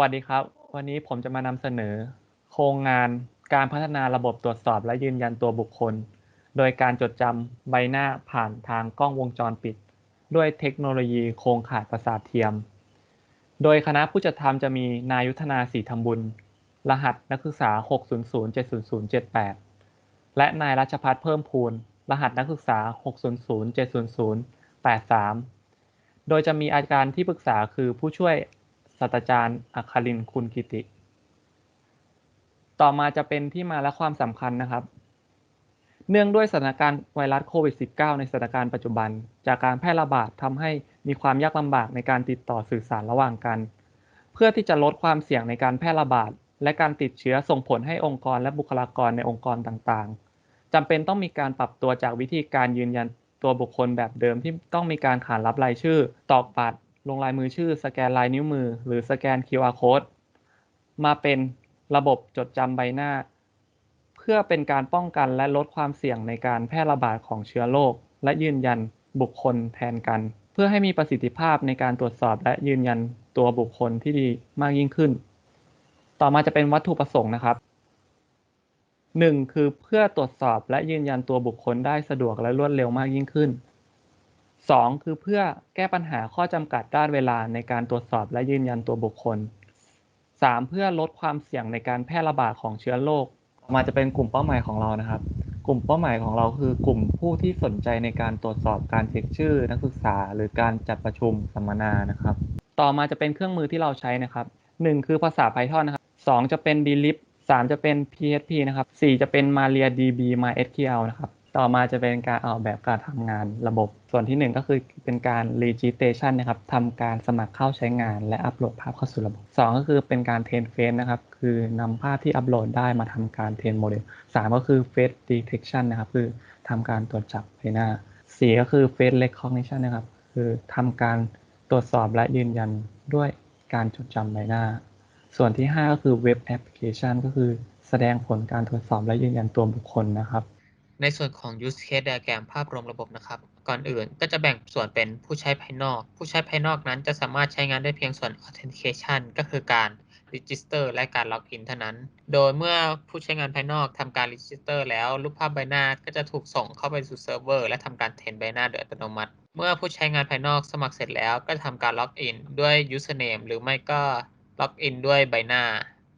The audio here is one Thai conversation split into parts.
วัสดีครับ วันนี้ผมจะมานำเสนอ โครงงานการพัฒนาระบบตรวจสอบและยืนยันตัวบุคคล โดยการจดจำใบหน้าผ่านทางกล้องวงจรปิด ด้วยเทคโนโลยีโครงข่ายประสาทเทียม โดยคณะผู้จัดทำจะมีนายุทธนาสีธรรมบุญ รหัสนักศึกษา 600-70078 และนายรัชพัฒน์เพิ่มพูน รหัสนักศึกษา 600-70083 โดยจะมีอาจารย์ที่ปรึกษาคือผู้ช่วย ศาสตราจารย์อัครินทร์คุณกิติ ต่อมาจะเป็นที่มาและความสำคัญนะครับ เนื่องด้วยสถานการณ์ไวรัสโควิด -19 ในสถานการณ์ปัจจุบัน จากการแพร่ระบาดทำให้มีความยากลำบากในการติดต่อสื่อสารระหว่างกัน เพื่อที่จะลดความเสี่ยงในการแพร่ระบาด และการติดเชื้อส่งผลให้องค์กรและบุคลากรในองค์กรต่างๆจำเป็นต้องมีการปรับตัวจากวิธีการยืนยันตัวบุคคลแบบเดิมที่ต้องมีการขานรับรายชื่อ ตอกบัตร ลงลายมือชื่อสแกนลายนิ้วมือ หรือสแกน QR code มาเป็นระบบจดจำใบหน้า เพื่อเป็นการป้องกันและลดความเสี่ยงในการแพร่ระบาดของเชื้อโรคและยืนยันบุคคลแทนกัน เพื่อให้มีประสิทธิภาพในการตรวจสอบและยืนยันตัวบุคคลที่ดีมากยิ่งขึ้น ต่อมาจะเป็นวัตถุประสงค์นะครับ 1. คือเพื่อตรวจสอบและยืนยันตัวบุคคลได้สะดวกและรวดเร็วมากยิ่งขึ้น 2. คือเพื่อแก้ปัญหาข้อจำกัดด้านเวลาในการตรวจสอบและยืนยันตัวบุคคล 3. เพื่อลดความเสี่ยงในการแพร่ระบาดของเชื้อโรคมาจะเป็นกลุ่มเป้าหมายของเรานะครับ กลุ่มเป้าหมายของเราคือกลุ่มผู้ที่สนใจในการตรวจสอบการเช็คชื่อ นักศึกษา หรือการจัดประชุมสัมมนานะครับ ต่อมาจะเป็นเครื่องมือที่เราใช้นะครับ1คือภาษา Python นะครับ2จะเป็น dlib 3จะเป็น PHP นะครับ4จะเป็น MariaDB MySQL นะครับ ต่อมาจะเป็นการออกแบบการทำงานระบบ ส่วนที่ 1 ก็คือเป็นการ registration นะครับทำการสมัครเข้าใช้งาน และอัปโหลดภาพเข้าสู่ระบบ 2 ก็คือเป็นการ train face นะครับ คือนำภาพที่อัปโหลดได้มาทำการ train model 3 ก็คือ face detection นะครับ คือทำการตรวจจับใบหน้า 4 ก็คือ face recognition นะครับ คือทำการตรวจสอบและยืนยันด้วยการจดจำใบหน้า ส่วนที่ 5 ก็คือ Web Application ก็คือแสดงผลการตรวจสอบและยืนยันตัวบุคคลนะครับ ในส่วนของ use case diagram ภาพรวมระบบนะครับ ก่อนอื่นก็จะแบ่งส่วนเป็นผู้ใช้ภายนอก ผู้ใช้ภายนอกนั้นจะสามารถใช้งานได้เพียงส่วน authentication ก็คือการ register และการ login เท่านั้น โดยเมื่อผู้ใช้งานภายนอกทำการ register แล้วรูปภาพใบหน้าก็จะถูกส่งเข้าไปสู่เซิร์ฟเวอร์และทำการเทรนใบหน้าโดยอัตโนมัติ เมื่อผู้ใช้งานภายนอกสมัครเสร็จแล้วก็จะทำการ login ด้วย username หรือไม่ก็ login ด้วยใบหน้า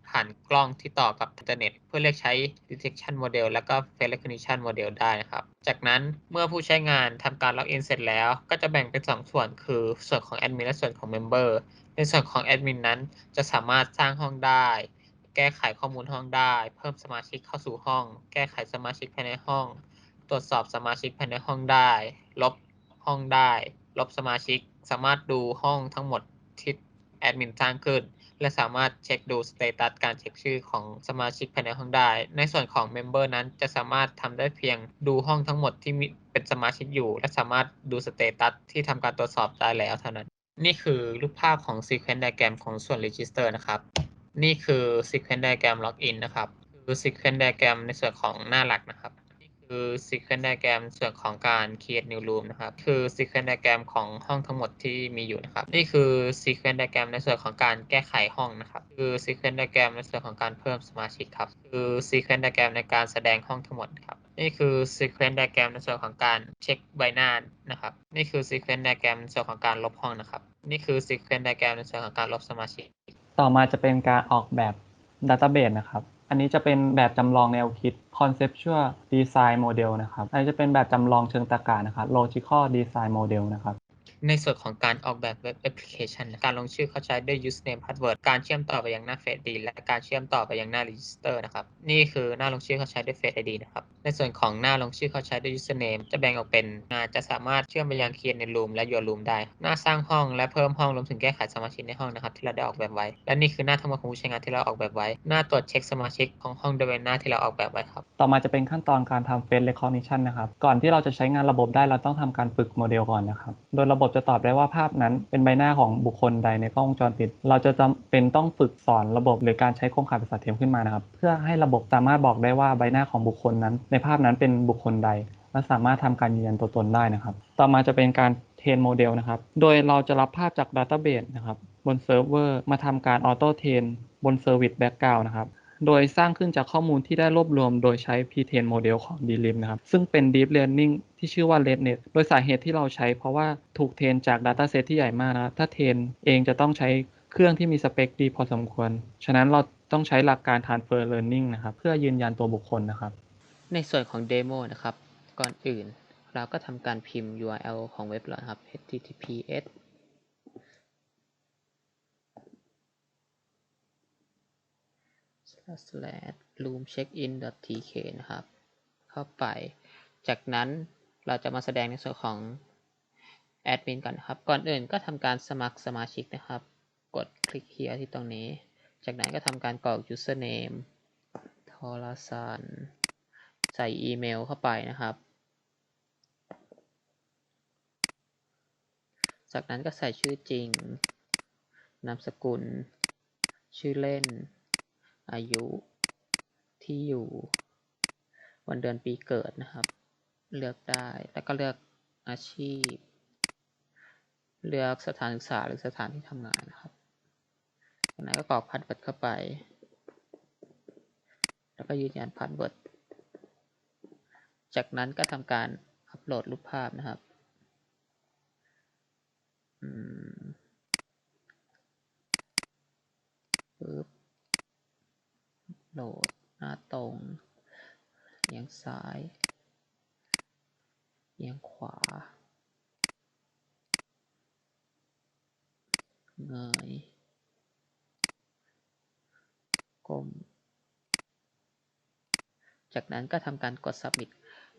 ผ่านกล้องที่ต่อกับอินเทอร์เน็ต เพื่อเรียกใช้ detection model แล้วก็ face recognition model ได้นะครับ จากนั้นเมื่อผู้ใช้งานทำการ login เสร็จแล้ว ก็จะแบ่งเป็น 2 ส่วนคือส่วนของ admin และส่วนของ member ในส่วนของ admin นั้นจะสามารถสร้างห้องได้ แก้ไขข้อมูลห้องได้ เพิ่มสมาชิกเข้าสู่ห้อง แก้ไขสมาชิกภายในห้อง ตรวจสอบสมาชิกภายในห้องได้ ลบห้องได้ ลบสมาชิก สามารถดูห้องทั้งหมดที่แอดมินสร้างขึ้น และสามารถเช็คดูสเตตัสการเช็คชื่อของสมาชิกภายในห้องได้ ในส่วนของเมมเบอร์นั้นจะสามารถทำได้เพียงดูห้องทั้งหมดที่มีเป็นสมาชิกอยู่ และสามารถดูสเตตัสที่ทำการตรวจสอบได้แล้วเท่านั้น นี่คือรูปภาพของ Sequence Diagram ของส่วน Register นะครับ นี่คือ Sequence Diagram Login นะครับ คือ Sequence Diagram ในส่วนของหน้าหลักนะครับ คือ Sequence Diagram ส่วนของการ Create New Room นะครับ คือ Sequence Diagram ของห้องทั้งหมดที่มีอยู่นะครับ นี่คือ Sequence Diagram ในส่วนของการแก้ไขห้องนะครับ คือ Sequence Diagram ในส่วนของการเพิ่มสมาชิกครับ คือ Sequence Diagram ในการแสดงห้องทั้งหมดครับ นี่คือ Sequence Diagram ในส่วนของการเช็คใบหน้านะครับ นี่คือ Sequence Diagram ในส่วนของการลบห้องนะครับ นี่คือ Sequence Diagram ในส่วนของการลบสมาชิก ต่อมาจะเป็นการออกแบบ Database นะครับ อันนี้จะเป็นแบบจำลองแนวคิด Conceptual Design Model นะครับ อันนี้จะเป็นแบบจำลองเชิงตรรกะนะครับ Logical Design Model นะครับ ในส่วนของการออกแบบเว็บแอปพลิเคชันการลงชื่อเข้าใช้ด้วย username password การเชื่อมต่อไปยังหน้า Face ID และการเชื่อมต่อไปยังหน้า register นะครับ นี่คือหน้าลงชื่อเข้าใช้ด้วย Face ID นะครับ ในส่วนของหน้าลงชื่อเข้าใช้ด้วย username จะแบ่งออกเป็นาจะสามารถเชื่อมไปยัง create ใน room และ your room ได้ หน้าสร้างห้องและเพิ่มห้องรวมถึงแก้ไขสมาชิกในห้องนะครับที่เราได้ออกแบบไว้ และนี่คือหน้าทั้งหมดของผู้ใช้งานที่เราออกแบบไว้ หน้าตรวจเช็คสมาชิกของห้องโดเป็นหน้าที่เราออกแบบไว้ครับ ต่อมาจะเป็นขั้นตอนการทำ Face Recognition นะครับ ก่อนที่เราจะใช้งานระบบได้เราต้องทำการฝึกโมเดลก่อนนะครับ โดยระบบจะตอบได้ว่าภาพนั้นเป็นใบหน้าของบุคคลใดในกล้องวงจรปิด เราจะจำเป็นต้องฝึกสอนระบบหรือการใช้โครงข่ายประสาทเทียมขึ้นมานะครับ เพื่อให้ระบบสามารถบอกได้ว่าใบหน้าของบุคคลนั้น ในภาพนั้นเป็นบุคคลใด และสามารถทำการยืนยันตัวตนได้นะครับ ต่อมาจะเป็นการเท train model นะครับ โดยเราจะรับภาพจาก database นะครับบนเซิร์ฟเวอร์มาทำการ auto train บน service background นะครับ โดยสร้างขึ้นจากข้อมูลที่ได้รวบรวมโดยใช้ pre-train model ของ DLIM นะครับ ซึ่งเป็น deep learning ที่ชื่อว่า RedNet โดยสาเหตุที่เราใช้เพราะว่าถูกเทรนจาก dataset ที่ใหญ่มากนะครับถ้าเทรนเองจะต้องใช้เครื่องที่มีสเปคดีพอสมควร ฉะนั้นเราต้องใช้หลักการ transfer learning นะครับ เพื่อยืนยันตัวบุคคลนะครับ ในส่วนของเดโมนะครับ ก่อนอื่น เราก็ทำการพิมพ์ URL ของเว็บเรานครับ https slash roomcheckin.tk นะครับ เข้าไป จากนั้นเราจะมาแสดงในส่วนของแอดมินก่อนนะครับ ก่อนอื่นก็ทำการสมัครสมาชิกนะครับ กดคลิกเฮียที่ตรงนี้ จากนั้นก็ทำการกรอก username ทอรสันใส่อีเมลเข้าไปนะครับ จากนั้นก็ใส่ชื่อจริง นามสกุล ชื่อเล่น อายุที่อยู่วันเดือนปีเกิดนะครับ เลือกได้แล้วก็เลือกอาชีพ เลือกสถานศึกษาหรือสถานที่ทำงานนะครับจากนั้นก็กรอกพาสเวิร์ดเข้าไป แล้วก็ยืนยันพาสเวิร์ดจากนั้นก็ทำการอัปโหลดรูปภาพนะครับอืมปึ๊บ โหลดหน้าตรงเอียงซ้ายเอียงขวา เงยก้ม จากนั้นก็ทำการกด submit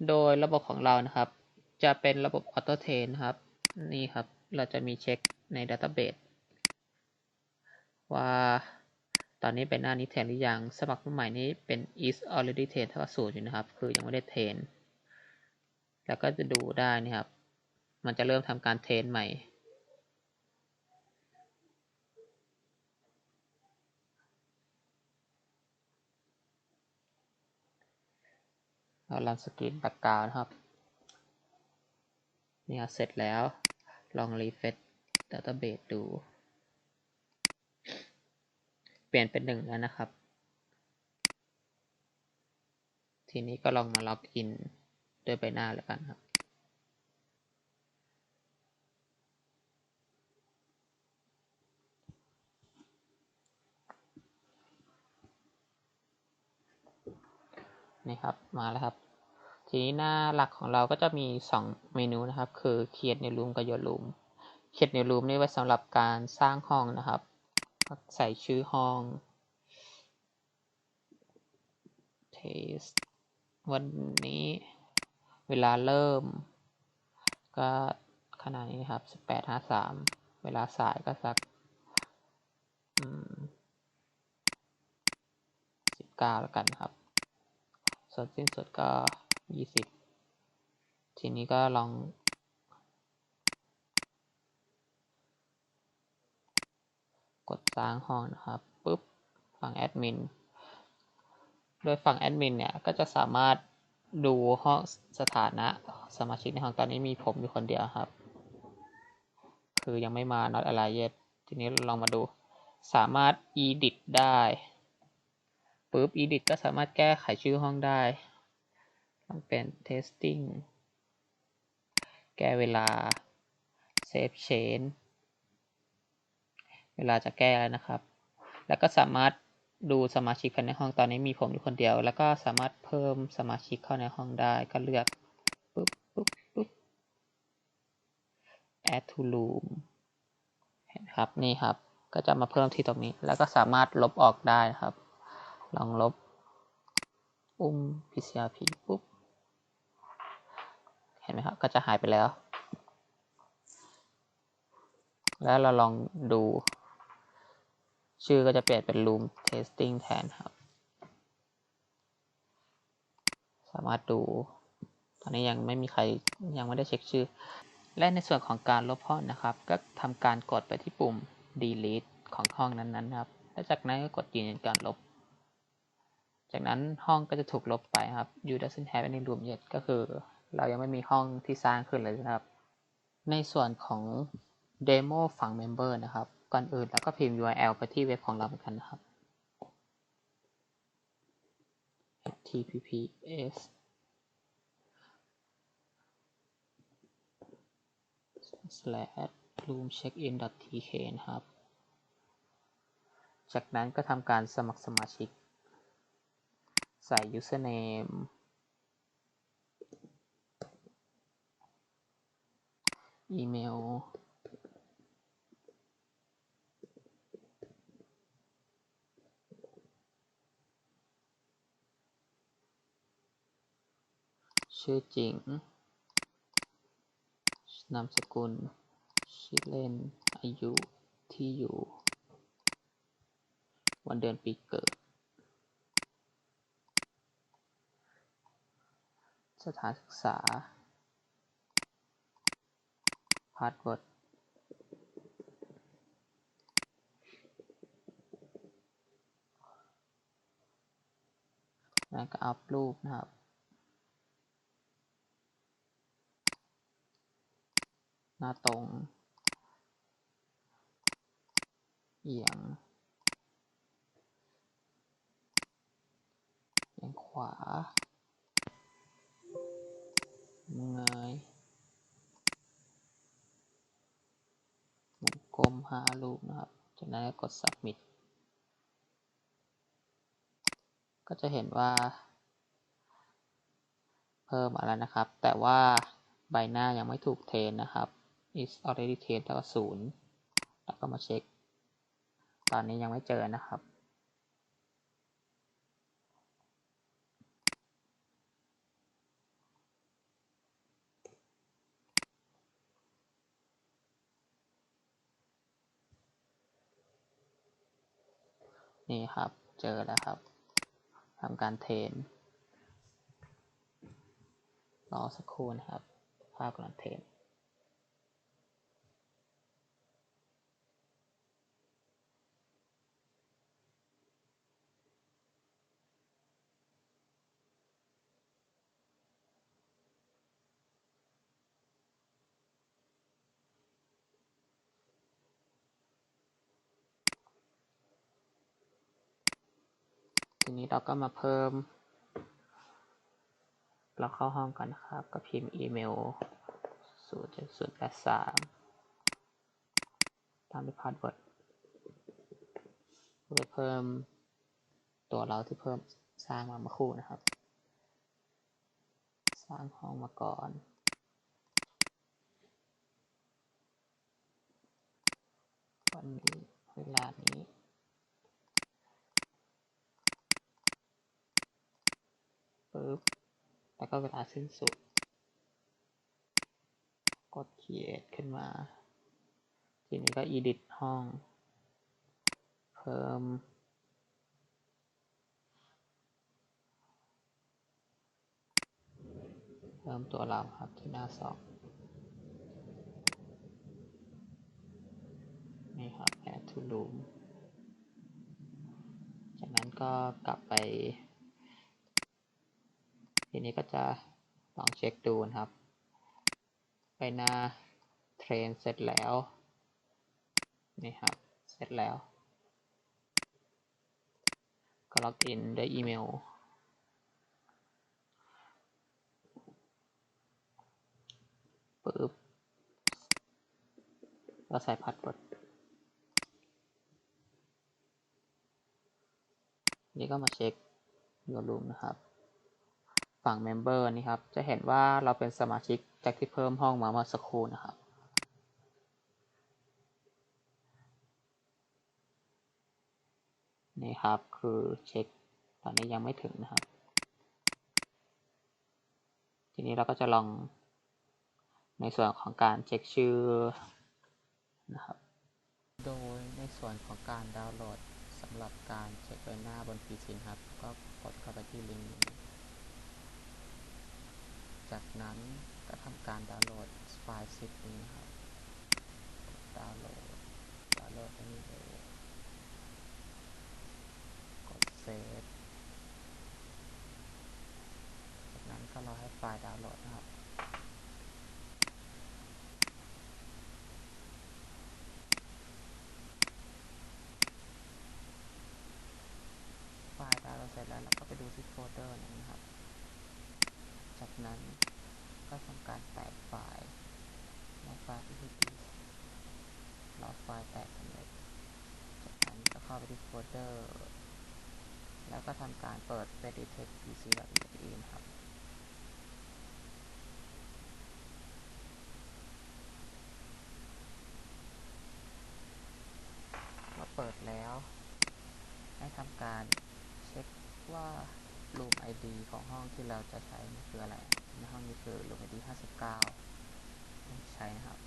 โดยระบบของเรานะครับ จะเป็นระบบ auto train นะครับ นี่ครับ เราจะมีเช็คใน database ว่า ตอนนี้เป็นหน้านี้เทรนหรือยัง สมัครใหม่นี้เป็น is already train เท่ากับศูนย์อยู่นะครับ คือยังไม่ได้เทรน แล้วก็จะดูได้นะครับ มันจะเริ่มทำการเทรนใหม่ เราลันสกรีนแบ็กกราวนะครับ เนี่ยเสร็จแล้ว ลองรีเฟซดัตเตอร์เบสดู ลี่ยนเป็นหนึ่งแล้วนะครับ ทีนี้ก็ลองมาล็อกอินด้วยใบหน้าแล้วกันครับนี่ครับมาแล้วครับ ทีนี้หน้าหลักของเราก็จะมี 2 เมนูนะครับ คือ create new room กับ your room create new room นี่ไว้สำหรับการสร้างห้องนะครับ ใส่ชื่อห้อง test วันนี้เวลาเริ่ม ก็ขนาดนี้ครับ18.53เวลาสายก็สักอืม19แล้วกันครับ ส่วนสิ้นสุดก็ยี่สิบทีนี้ก็ลอง กด สร้างห้องนะครับปุ๊บฝั่งแอดมินโดยฝั่งแอดมินเนี่ยก็จะสามารถดูห้องสถานะสมาชิกในห้องตอนนี้มีผมอยู่คนเดียวครับ คือยังไม่มา not alive yet ทีนี้ลองมาดูสามารถ edit ได้ปุ๊บ edit ก็สามารถแก้ไขชื่อห้องได้ต้องเป็น testing แก้เวลา save change เวลาจะแก้แล้วนะครับ แล้วก็สามารถดูสมาชิกภายในห้องตอนนี้มีผมอยู่คนเดียว แล้วก็สามารถเพิ่มสมาชิกเข้าในห้องได้ก็เลือกปุ๊บปุ๊บปุ๊บ add to room เห็นครับนี่ครับ ก็จะมาเพิ่มที่ตรงนี้ แล้วก็สามารถลบออกได้นะครับ ลองลบอุ้ม PCRP ปุ๊บ เห็นไหมครับ ก็จะหายไปแล้ว แล้วเราลองดู ชื่อก็จะเปลี่ยนเป็น room testing แทนครับ สามารถดู ตอนนี้ยังไม่มีใครยังไม่ได้เช็คชื่อ และในส่วนของการลบห้องนะครับ ก็ทำการกดไปที่ปุ่ม delete ของห้องนั้นๆนะครับ และจากนั้นก็กดยืนยันการลบ จากนั้นห้องก็จะถูกลบไปครับ you doesn't have any room yet ก็คือเรายังไม่มีห้องที่สร้างขึ้นเลยนะครับ ในส่วนของ Demo ฝั่ง Member นะครับ ก่อนอื่นแล้วก็พิมพ์ URL ไปที่เว็บของเราเหมือนกันนะครับ https slash roomcheckin.tk นะครับ จากนั้นก็ทำการสมัครสมาชิก ใส่ username อีเมล ชื่อจริง นามสกุล ชื่อเล่น อายุ ที่อยู่ วันเดือนปีเกิด สถานศึกษา พาสเวิร์ดแล้วก็อัพรูปนะครับ น้าตรง เอียง เอียงขวา เงยหมุนกลมหารูปนะครับ จากนั้นก็กด submit ก็จะเห็นว่า เพิ่มมาแล้วนะครับ แต่ว่าใบหน้ายังไม่ถูกเทนนะครับ is already trained แล้วก็ศูนย์แล้วก็มาเช็ค ตอนนี้ยังไม่เจอนะครับ นี่ครับเจอแล้วครับทำการเทนรอสักครู่นะครับ ภาพกำลังเทน ทีนี้เราก็มาเพิ่ม เราเข้าห้องกันนะครับ ก็พิมพ์อีเมลศูนย์ศูนย์แปดสามตามด้วยพาสเวิร์ดเพื่อเพิ่มตัวเราที่เพิ่มสร้างมาเมื่อครู่นะครับ สร้างห้องมาก่อนวันนี้เวลานี้ ปึ๊บแล้วก็เวลาสิ้นสุด กด create ขึ้นมา ทีนี้ก็ edit ห้อง เพิ่ม เพิ่มตัวเราครับที่หน้าสองนี่ครับ add to room จากนั้นก็กลับไป ทีนี้ก็จะลองเช็คดูนะครับ ไปหน้าเทรนเสร็จแล้ว นี่ครับ เสร็จแล้ว ก็ล็อกอินด้วยอีเมล ปึ๊บเราใส่พาสเวิร์ดนี่ก็มาเช็คยอรูมนะครับ ฝั่ง Member นี่ครับ จะเห็นว่าเราเป็นสมาชิกจากที่เพิ่มห้องมาเมื่อสักครู่นะครับ นี่ครับคือเช็คตอนนี้ยังไม่ถึงนะครับ ทีนี้เราก็จะลองในส่วนของการเช็คชื่อนะครับ โดยในส่วนของการดาวน์โหลดสำหรับการเช็คใบหน้าบน PC นะครับ ก็กดเข้าไปที่ลิงก์นี้ จากนั้นก็ทำการดาวน์โหลดไฟล์ซิปนี้ครับ ดาวน์โหลด ดาวน์โหลดอันนี้เลยกดเซฟจากนั้นก็รอให้ไฟล์ดาวน์โหลดนะครับไฟล์ดาวน์โหลดเสร็จแล้วเราก็ไปดูที่โฟลเดอร์นะครับ จากนั้น การแตกไฟล์ในไฟล์ PPT รอไฟล์แตกสำเร็จจากนั้นก็เข้าไปที่โฟลเดอร์ แล้วก็ทำการเปิด Reditech PC.exe นะครับเมื่อเปิดแล้ว ให้ทำการเช็คว่า room ID ของห้องที่เราจะใช้มันคืออะไร ในห้องนี้คือ room ID 59 ใช้นะครับ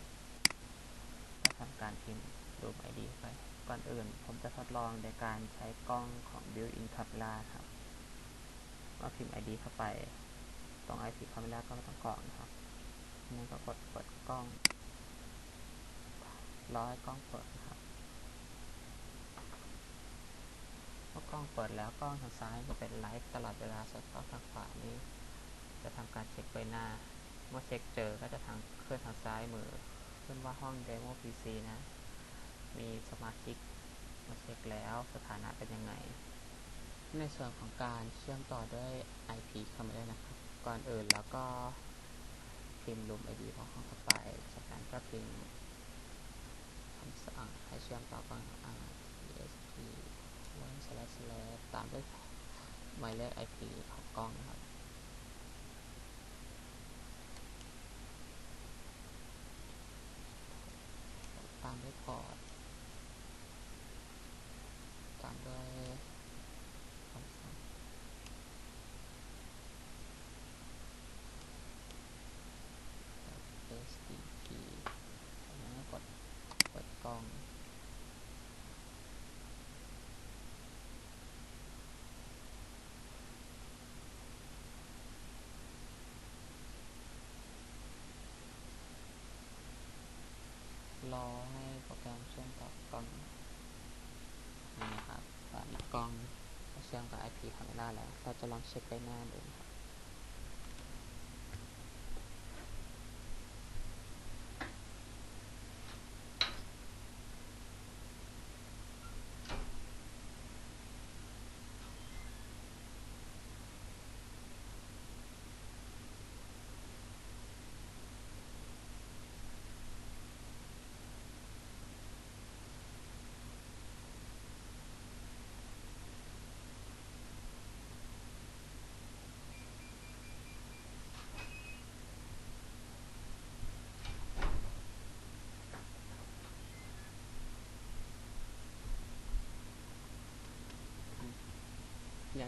ก็ทำการพิมพ์ room ID ไป ก่อนอื่นผมจะทดลองในการใช้กล้องของ built-in camera ครับเมื่อพิมพ์ ID เข้าไป ตรง IP camera ก็ไม่ต้องกรอกนะครับนั่นก็กดเปิดกล้องรอให้กล้องเปิดนะครับพอกล้องเปิดแล้วกล้องทางซ้ายจะเป็นไลฟ์ตลอดเวลาส่วนกล้องทางขวานี้ จะทำการเช็คใบหน้า เมื่อเช็คเจอก็จะทางเคลื่อนทางซ้ายมือ ขึ้นว่าห้อง Demo PC นะ มีสมาชิกมาเช็คแล้วสถานะเป็นยังไง ในส่วนของการเชื่อมต่อด้วย IP เข้ามาได้นะครับ ก่อนอื่นแล้วก็พิมพ์ room ID ของห้องเข้าไป จากนั้นก็พิมพ์คำสั่งให้เชื่อมต่อกับ TSP วันสแลชแลตามด้วยหมายเลข IP ของกล้องนะครับ ตามด้วยพอร์ตตามด้วยคำสั่ง SDP จากนั้นก็กดเปิดกล้อง รอให้โปรแกรมเชื่อมต่อกับกล้องนี่นะครับตอนนี้กล้อง เชื่อมกับ IP camera แล้ว เราจะลองเช็คใบหน้าดู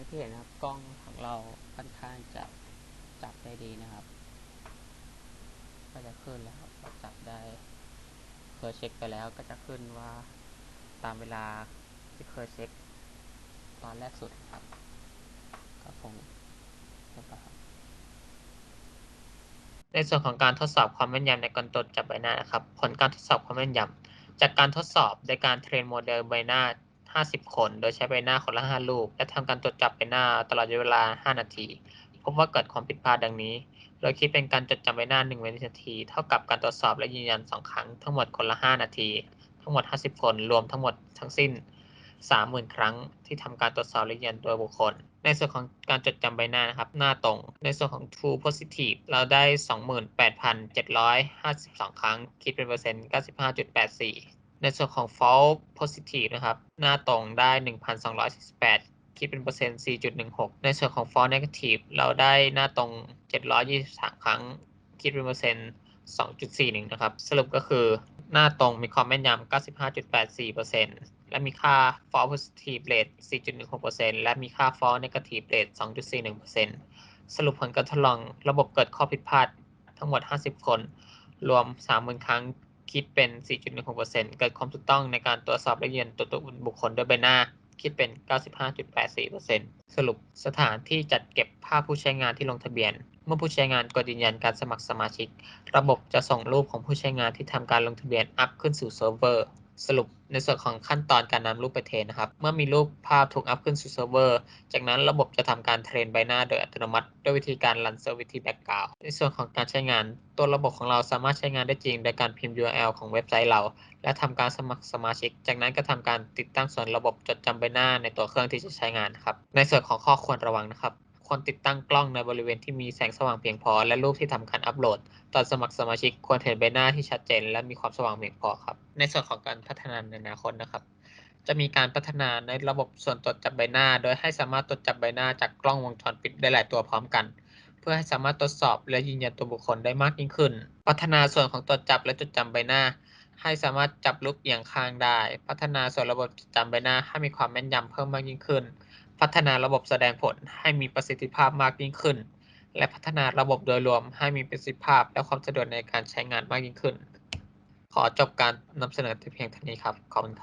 างที่เห็นนะครับ กล้องของเราค่อนข้างจะจับได้ดีนะครับ ก็จะขึ้นแล้วครับจับได้ เคยเช็คไปแล้วก็จะขึ้นว่าตามเวลาที่เคยเช็ค ตอนแรกสุดครับก็คงเรียบร้อยครับในส่วนของการทดสอบความแม่นยำในการตรวจจับใบหน้านะครับ ผลการทดสอบความแม่นยำจากการทดสอบโดยการเทรนโมเดลใบหน้า 50 คน โดยใช้ใบหน้าคนละ 5 รูป และทำการตรวจจับใบหน้าตลอดเวลา 5 นาที พบว่าเกิดความผิดพลาดดังนี้ โดยคิดเป็นการจดจำใบหน้า1วินาที เท่ากับการตรวจสอบและยืนยัน 2 ครั้ง ทั้งหมดคนละ 5 นาที ทั้งหมด 50 คน รวมทั้งหมดทั้งสิ้น 30,000 ครั้ง ที่ทำการตรวจสอบและยืนยันตัวบุคคล ในส่วนของการจดจำใบหน้านะครับ หน้าตรง ในส่วนของ True Positive เราได้ 28,752 ครั้ง คิดเป็นเปอร์เซ็นต์ 95.84 ในส่วนของ False Positive นะครับ หน้าตรงได้ 1,248 คิดเป็นเปอร์เซ็นต์ 4.16 ในส่วนของ False Negative เราได้หน้าตรง 723 ครั้ง คิดเป็นเปอร์เซ็นต์ 2.41 นะครับ สรุปก็คือหน้าตรงมีความแม่นยำ 95.84%และมีค่า false positive rate 4.16%และมีค่า false negative rate 2.41%สรุปผลการทดลองระบบเกิดข้อผิดพลาดทั้งหมด 50 คน รวม 30,000 ครั้ง คิดเป็น 4.16%เกิดความถูกต้องในการตรวจสอบและยืนยันตัวตนบุคคลด้วยใบหน้า คิดเป็น 95.84%สรุปสถานที่จัดเก็บภาพผู้ใช้งานที่ลงทะเบียน เมื่อผู้ใช้งานกดยืนยันการสมัครสมาชิก ระบบจะส่งรูปของผู้ใช้งานที่ทำการลงทะเบียนอัพขึ้นสู่เซิร์ฟเวอร์ สรุปในส่วนของขั้นตอนการนำรูปไปเทรนนะครับ เมื่อมีรูปภาพถูกอัพขึ้นสู่เซิร์ฟเวอร์ จากนั้นระบบจะทำการเทรนใบหน้าโดยอัตโนมัติ ด้วยวิธีการรันเซอร์วิสที่แบ็กกราวในส่วนของการใช้งาน ตัวระบบของเราสามารถใช้งานได้จริง โดยการพิมพ์ URL ของเว็บไซต์เรา และทำการสมัครสมาชิก จากนั้นก็ทำการติดตั้งส่วนระบบจดจำใบหน้าในตัวเครื่องที่จะใช้งานครับ ในส่วนของข้อควรระวังนะครับ ควรติดตั้งกล้องในบริเวณที่มีแสงสว่างเพียงพอ และรูปที่ทำการอัปโหลด ตอนสมัครสมาชิกควรเห็นใบหน้าที่ชัดเจน และมีความสว่างเพียงพอครับ ในส่วนของการพัฒนาในอนาคตนะครับ จะมีการพัฒนาในระบบส่วนตรวจจับใบหน้า โดยให้สามารถตรวจจับใบหน้าจากกล้องวงจรปิดได้หลายตัวพร้อมกัน เพื่อให้สามารถตรวจสอบและยืนยันตัวบุคคลได้มากยิ่งขึ้น พัฒนาส่วนของตรวจจับและจดจำใบหน้า ให้สามารถจับรูปเอียงข้างได้ พัฒนาส่วนระบบจดจำใบหน้าให้มีความแม่นยำเพิ่มมากยิ่งขึ้น พัฒนาระบบแสดงผลให้มีประสิทธิภาพมากยิ่งขึ้น และพัฒนาระบบโดยรวมให้มีประสิทธิภาพและความสะดวกในการใช้งานมากยิ่งขึ้น ขอจบการนำเสนอแต่เพียงเท่านี้ครับ ขอบคุณครับ